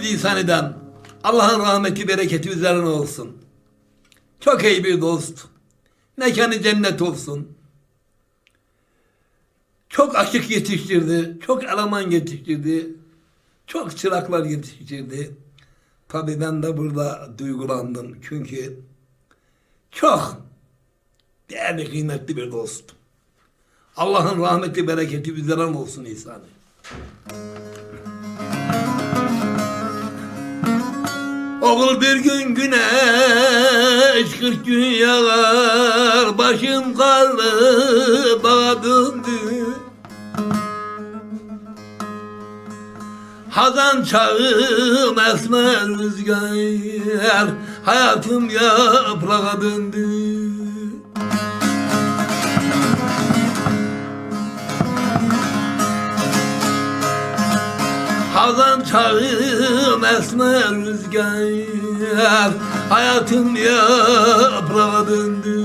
lisan eden Allah'ın rahmeti bereketi üzerine olsun. Çok iyi bir dost. Mekanı cennet olsun. Çok aşık yetiştirdi. Çok eleman yetiştirdi. Çok çıraklar yetiştirdi. Tabii ben de burada duygulandım. Çünkü çok değerli, kıymetli bir dost. Allah'ın rahmeti, bereketi üzerine olsun İsa'nın. Oğul bir gün güneş, kırk gün yağar, başım karlı bağa döndü. Hazan çağım esmer rüzgar, hayatım yaprağa döndü. Hazan çağım esmer rüzgar Hayatım yaprağa döndü.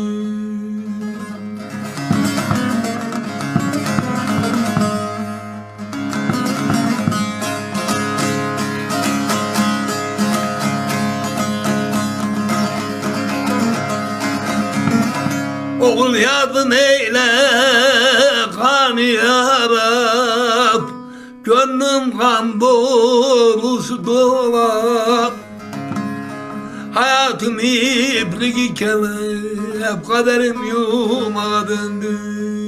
Oğul yardım eyle kan yarab Gönlüm kan dolusu Hayatım iplik iken hep kaderim yumağa döndü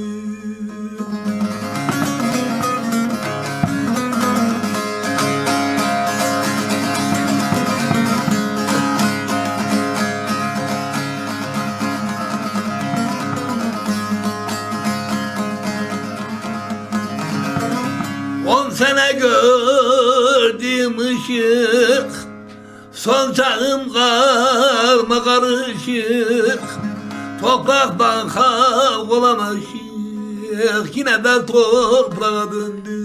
gördüm ışık. Son çağım karma karışık. Topraktan aşık Yine de toprağa döndü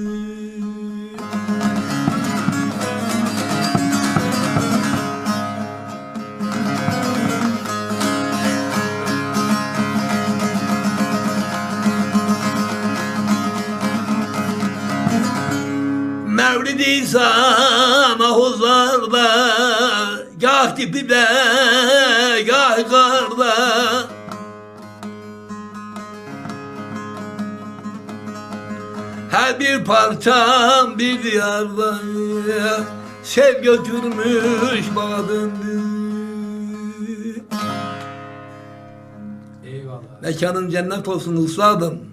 Mevlid İsa mahuzlarda Gah dipide gah karda Her bir parçam bir diyarda Sev götürmüş bana döndü Eyvallah. Mekanın cennet olsun üstadım